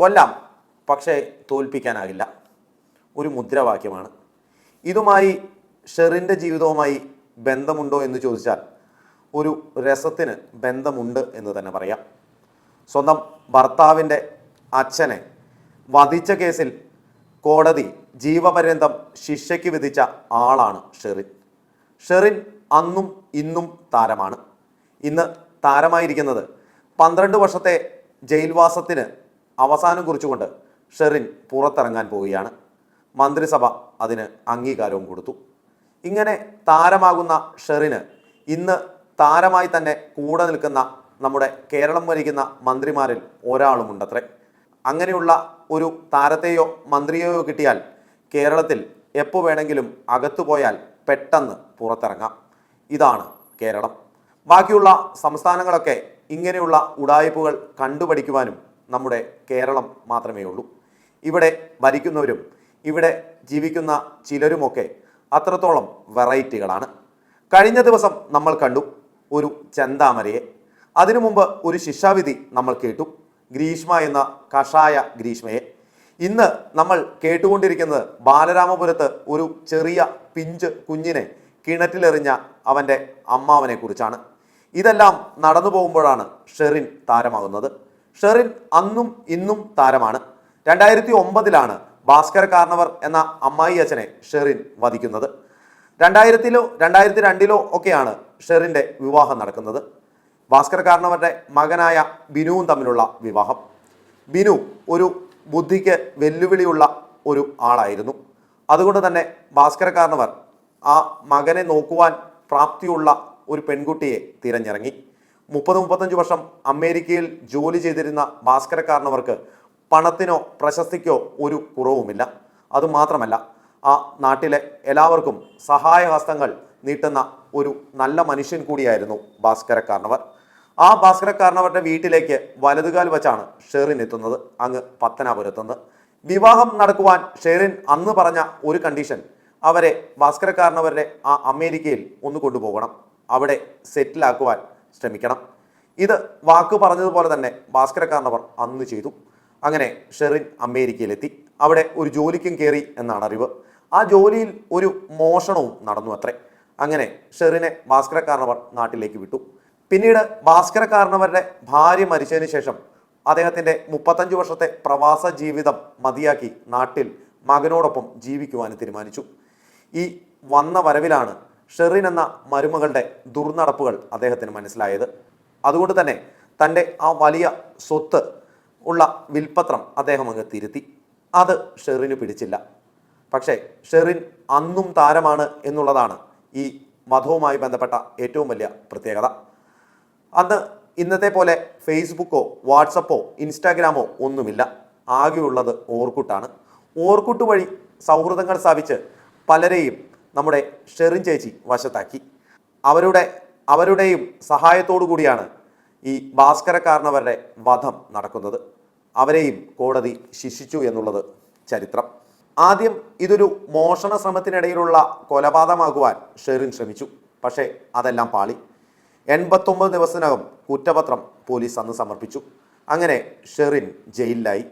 കൊല്ലാം പക്ഷേ തോൽപ്പിക്കാനാകില്ല. ഒരു മുദ്രാവാക്യമാണ്. ഇതുമായി ഷെറിന്റെ ജീവിതവുമായി ബന്ധമുണ്ടോ എന്ന് ചോദിച്ചാൽ ഒരു രസത്തിന് ബന്ധമുണ്ട് എന്ന് തന്നെ പറയാം. സ്വന്തം ഭർത്താവിന്റെ അച്ഛനെ വധിച്ച കേസിൽ കോടതി ജീവപര്യന്തം ശിക്ഷയ്ക്ക് വിധിച്ച ആളാണ് ഷെറിൻ. ഷെറിൻ അന്നും ഇന്നും താരമാണ്. ഇന്ന് താരമായിരിക്കുന്നത് പന്ത്രണ്ട് വർഷത്തെ ജയിൽവാസത്തിന് അവസാനം കുറിച്ചുകൊണ്ട് ഷെറിൻ പുറത്തിറങ്ങാൻ പോവുകയാണ്. മന്ത്രിസഭ അതിന് അംഗീകാരവും കൊടുത്തു. ഇങ്ങനെ താരമാകുന്ന ഷെറിന് ഇന്ന് താരമായി തന്നെ കൂടെ നിൽക്കുന്ന നമ്മുടെ കേരളം ഭരിക്കുന്ന മന്ത്രിമാരിൽ ഒരാളുമുണ്ടത്രേ. അങ്ങനെയുള്ള ഒരു താരത്തെയോ മന്ത്രിയെയോ കിട്ടിയാൽ കേരളത്തിൽ എപ്പോൾ വേണമെങ്കിലും അകത്തു പോയാൽ പെട്ടെന്ന് പുറത്തിറങ്ങാം. ഇതാണ് കേരളം. ബാക്കിയുള്ള സംസ്ഥാനങ്ങളൊക്കെ ഇങ്ങനെയുള്ള ഉടായ്പകൾ കണ്ടുപഠിക്കുവാനും നമ്മുടെ കേരളം മാത്രമേ ഉള്ളൂ. ഇവിടെ ഭരിക്കുന്നവരും ഇവിടെ ജീവിക്കുന്ന ചിലരുമൊക്കെ അത്രത്തോളം വെറൈറ്റികളാണ്. കഴിഞ്ഞ ദിവസം നമ്മൾ കണ്ടു ഒരു ചന്താമരയെ. അതിനു മുമ്പ് ഒരു ശിക്ഷാവിധി നമ്മൾ കേട്ടു. ഗ്രീഷ്മ എന്ന കഷായ ഗ്രീഷ്മയെ. ഇന്ന് നമ്മൾ കേട്ടുകൊണ്ടിരിക്കുന്നത് ബാലരാമപുരത്ത് ഒരു ചെറിയ പിഞ്ച് കുഞ്ഞിനെ കിണറ്റിലെറിഞ്ഞ അവന്റെ അമ്മാവനെ കുറിച്ചാണ് ഇതെല്ലാം നടന്നു പോകുമ്പോഴാണ് ഷെറിൻ താരമാകുന്നത്. ഷെറിൻ അന്നും ഇന്നും താരമാണ്. രണ്ടായിരത്തി ഒമ്പതിലാണ് ഭാസ്കര കാർണവർ എന്ന അമ്മായി അച്ഛനെ ഷെറിൻ വധിക്കുന്നത്. രണ്ടായിരത്തിലോ രണ്ടായിരത്തി രണ്ടിലോ ഒക്കെയാണ് ഷെറിന്റെ വിവാഹം നടക്കുന്നത്. ഭാസ്കർ കാർണവരുടെ മകനായ ബിനുവും തമ്മിലുള്ള വിവാഹം. ബിനു ഒരു ബുദ്ധിക്ക് വെല്ലുവിളിയുള്ള ഒരു ആളായിരുന്നു. അതുകൊണ്ട് തന്നെ ഭാസ്കര കാർണവർ ആ മകനെ നോക്കുവാൻ പ്രാപ്തിയുള്ള ഒരു പെൺകുട്ടിയെ തിരഞ്ഞിറങ്ങി. മുപ്പത് മുപ്പത്തഞ്ച് വർഷം അമേരിക്കയിൽ ജോലി ചെയ്തിരുന്ന ഭാസ്കരക്കാരനവർക്ക് പണത്തിനോ പ്രശസ്തിക്കോ ഒരു കുറവുമില്ല. അതുമാത്രമല്ല ആ നാട്ടിലെ എല്ലാവർക്കും സഹായഹസ്തങ്ങൾ നീട്ടുന്ന ഒരു നല്ല മനുഷ്യൻ കൂടിയായിരുന്നു ഭാസ്കരക്കാരനവർ. ആ ഭാസ്കരക്കാരനവരുടെ വീട്ടിലേക്ക് വലതുകാൽ വെച്ചാണ് ഷെറിൻ എത്തുന്നത് അങ്ങ് പത്തനാപുരത്തുനിന്ന്. വിവാഹം നടക്കുവാൻ ഷെറിൻ അന്ന് പറഞ്ഞ ഒരു കണ്ടീഷൻ അവരെ ഭാസ്കരക്കാരനവരുടെ ആ അമേരിക്കയിൽ ഒന്ന് കൊണ്ടുപോകണം. അവിടെ സെറ്റിലാക്കുവാൻ ശ്രമിക്കണം. ഇത് വാക്ക് പറഞ്ഞതുപോലെ തന്നെ ഭാസ്കര കാർണവർ അന്ന് ചെയ്തു. അങ്ങനെ ഷെറിൻ അമേരിക്കയിലെത്തി. അവിടെ ഒരു ജോലിക്കും കയറി എന്നാണ് അറിവ്. ആ ജോലിയിൽ ഒരു മോഷണവും നടന്നു അത്രേ. അങ്ങനെ ഷെറിനെ ഭാസ്കര കാർണവർ നാട്ടിലേക്ക് വിട്ടു. പിന്നീട് ഭാസ്കര കാർണവരുടെ ഭാര്യ മരിച്ചതിന് ശേഷം അദ്ദേഹത്തിന്റെ മുപ്പത്തഞ്ച് വർഷത്തെ പ്രവാസ ജീവിതം മതിയാക്കി നാട്ടിൽ മകനോടൊപ്പം ജീവിക്കുവാൻ തീരുമാനിച്ചു. ഈ വന്ന വരവിലാണ് ഷെറിൻ എന്ന മരുമകളുടെ ദുർനടപ്പുകൾ അദ്ദേഹത്തിന് മനസ്സിലായത്. അതുകൊണ്ട് തന്നെ തന്റെ ആ വലിയ സ്വത്ത് ഉള്ള വിൽപ്പത്രം അദ്ദേഹം അങ്ങ് തിരുത്തി. അത് ഷെറിന് പിടിച്ചില്ല. പക്ഷേ ഷെറിൻ അന്നും താരമാണ് എന്നുള്ളതാണ് ഈ മതവുമായി ബന്ധപ്പെട്ട ഏറ്റവും വലിയ പ്രത്യേകത. അന്ന് ഇന്നത്തെ പോലെ ഫേസ്ബുക്കോ വാട്സപ്പോ ഇൻസ്റ്റാഗ്രാമോ ഒന്നുമില്ല. ആകെയുള്ളത് ഓർക്കുട്ടാണ്. ഓർക്കുട്ട് വഴി സൗഹൃദങ്ങൾ സ്ഥാപിച്ച് പലരെയും നമ്മുടെ ഷെറിൻ ചേച്ചി വശത്താക്കി. അവരുടെ അവരുടെയും സഹായത്തോടു കൂടിയാണ് ഈ ഭാസ്കരക്കാരനവരുടെ വധം നടക്കുന്നത്. അവരെയും കോടതി ശിക്ഷിച്ചു എന്നുള്ളത് ചരിത്രം. ആദ്യം ഇതൊരു മോഷണ ശ്രമത്തിനിടയിലുള്ള കൊലപാതകമാകുവാൻ ഷെറിൻ ശ്രമിച്ചു. പക്ഷേ അതെല്ലാം പാളി. എൺപത്തൊമ്പത് ദിവസത്തിനകം കുറ്റപത്രം പോലീസ് അന്ന് സമർപ്പിച്ചു. അങ്ങനെ ഷെറിൻ ജയിലിലായി.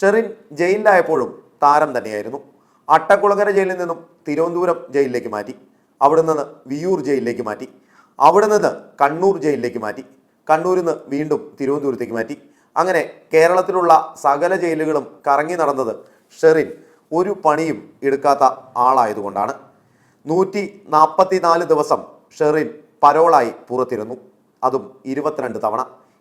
ഷെറിൻ ജയിലിലായപ്പോഴും താരം തന്നെയായിരുന്നു. അട്ടക്കുളങ്ങര ജയിലിൽ നിന്നും തിരുവനന്തപുരം ജയിലിലേക്ക് മാറ്റി. അവിടെ നിന്ന് വിയൂർ ജയിലിലേക്ക് മാറ്റി. അവിടെ നിന്ന് കണ്ണൂർ ജയിലിലേക്ക് മാറ്റി. കണ്ണൂരിൽ നിന്ന് വീണ്ടും തിരുവനന്തപുരത്തേക്ക് മാറ്റി. അങ്ങനെ കേരളത്തിലുള്ള സകല ജയിലുകളും കറങ്ങി നടന്നത് ഷെറിൻ ഒരു പണിയും എടുക്കാത്ത ആളായതുകൊണ്ടാണ്. നൂറ്റി നാൽപ്പത്തി നാല് ദിവസം ഷെറിൻ പരോളായി പുറത്തിരുന്നു. അതും ഇരുപത്തിരണ്ട് തവണ.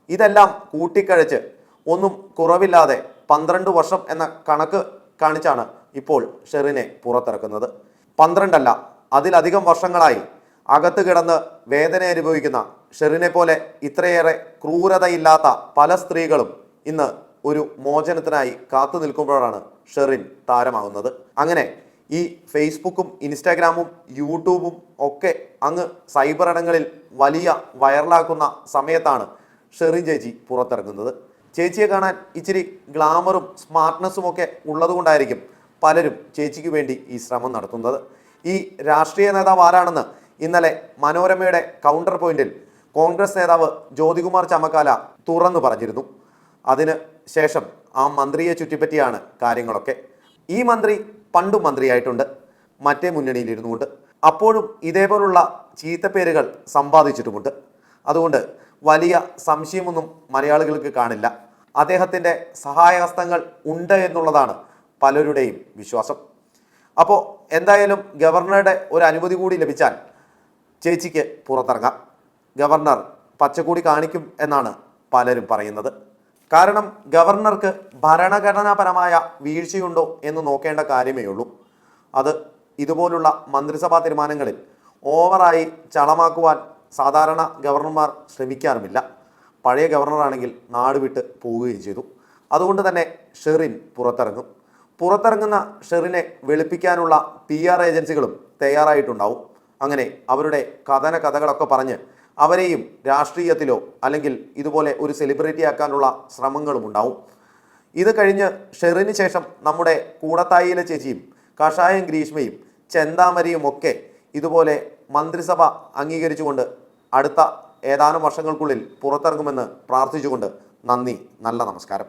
ഇതെല്ലാം കൂട്ടിക്കഴിച്ച് ഒന്നും കുറവില്ലാതെ പന്ത്രണ്ട് വർഷം എന്ന കണക്ക് കാണിച്ചാണ് ഇപ്പോൾ ഷെറിനെ പുറത്തിറക്കുന്നത്. പന്ത്രണ്ടല്ല അതിലധികം വർഷങ്ങളായി അകത്ത് കിടന്ന് വേദന അനുഭവിക്കുന്ന ഷെറിനെ പോലെ ഇത്രയേറെ ക്രൂരതയില്ലാത്ത പല സ്ത്രീകളും ഇന്ന് ഒരു മോചനത്തിനായി കാത്തു നിൽക്കുമ്പോഴാണ് ഷെറിൻ താരമാകുന്നത്. അങ്ങനെ ഈ ഫേസ്ബുക്കും ഇൻസ്റ്റാഗ്രാമും യൂട്യൂബും ഒക്കെ അങ്ങ് സൈബർ ഇടങ്ങളിൽ വലിയ വൈറലാക്കുന്ന സമയത്താണ് ഷെറിൻ ചേച്ചി പുറത്തിറങ്ങുന്നത്. ചേച്ചിയെ കാണാൻ ഇച്ചിരി ഗ്ലാമറും സ്മാർട്ട്നെസ്സും ഒക്കെ ഉള്ളതുകൊണ്ടായിരിക്കും പലരും ചേച്ചിക്ക് വേണ്ടി ഈ ശ്രമം നടത്തുന്നത്. ഈ രാഷ്ട്രീയ നേതാവ് ആരാണെന്ന് ഇന്നലെ മനോരമയുടെ കൗണ്ടർ പോയിന്റിൽ കോൺഗ്രസ് നേതാവ് ജ്യോതികുമാർ ചമക്കാല തുറന്നു പറഞ്ഞിരുന്നു. അതിന് ശേഷം ആ മന്ത്രിയെ ചുറ്റിപ്പറ്റിയാണ് കാര്യങ്ങളൊക്കെ. ഈ മന്ത്രി പണ്ടും മന്ത്രിയായിട്ടുണ്ട്. മറ്റേ മുന്നണിയിലിരുന്നു കൊണ്ട് അപ്പോഴും ഇതേപോലുള്ള ചീത്തപ്പേരുകൾ സമ്പാദിച്ചിട്ടുമുണ്ട്. അതുകൊണ്ട് വലിയ സംശയമൊന്നും മലയാളികൾക്ക് കാണില്ല. അദ്ദേഹത്തിന്റെ സഹായഹസ്തങ്ങൾ ഉണ്ട് എന്നുള്ളതാണ് പലരുടെയും വിശ്വാസം. അപ്പോൾ എന്തായാലും ഗവർണറുടെ ഒരു അനുമതി കൂടി ലഭിച്ചാൽ ചേച്ചിക്ക് പുറത്തിറങ്ങാം. ഗവർണർ പച്ചക്കൂടി കാണിക്കും എന്നാണ് പലരും പറയുന്നത്. കാരണം ഗവർണർക്ക് ഭരണഘടനാപരമായ വീഴ്ചയുണ്ടോ എന്ന് നോക്കേണ്ട കാര്യമേ ഉള്ളൂ. അത് ഇതുപോലുള്ള മന്ത്രിസഭാ തീരുമാനങ്ങളിൽ ഓവറായി ചളമാക്കുവാൻ സാധാരണ ഗവർണർമാർ ശ്രമിക്കാറുമില്ല. പഴയ ഗവർണറാണെങ്കിൽ നാട് വിട്ട് പോവുകയും ചെയ്തു. അതുകൊണ്ട് തന്നെ ഷെറിൻ പുറത്തിറങ്ങും. പുറത്തിറങ്ങുന്ന ഷെറിനെ വെളുപ്പിക്കാനുള്ള പി ആർ ഏജൻസികളും തയ്യാറായിട്ടുണ്ടാവും. അങ്ങനെ അവരുടെ കഥന കഥകളൊക്കെ പറഞ്ഞ് അവരെയും രാഷ്ട്രീയത്തിലോ അല്ലെങ്കിൽ ഇതുപോലെ ഒരു സെലിബ്രിറ്റി ആക്കാനുള്ള ശ്രമങ്ങളും ഉണ്ടാവും. ഇത് കഴിഞ്ഞ് ഷെറിന് ശേഷം നമ്മുടെ കൂടത്തായിയിലെ ചേച്ചിയും കഷായം ഗ്രീഷ്മയും ചെന്താമരയും ഒക്കെ ഇതുപോലെ മന്ത്രിസഭ അംഗീകരിച്ചുകൊണ്ട് അടുത്ത ഏതാനും വർഷങ്ങൾക്കുള്ളിൽ പുറത്തിറങ്ങുമെന്ന് പ്രാർത്ഥിച്ചുകൊണ്ട് നന്ദി നല്ല നമസ്കാരം.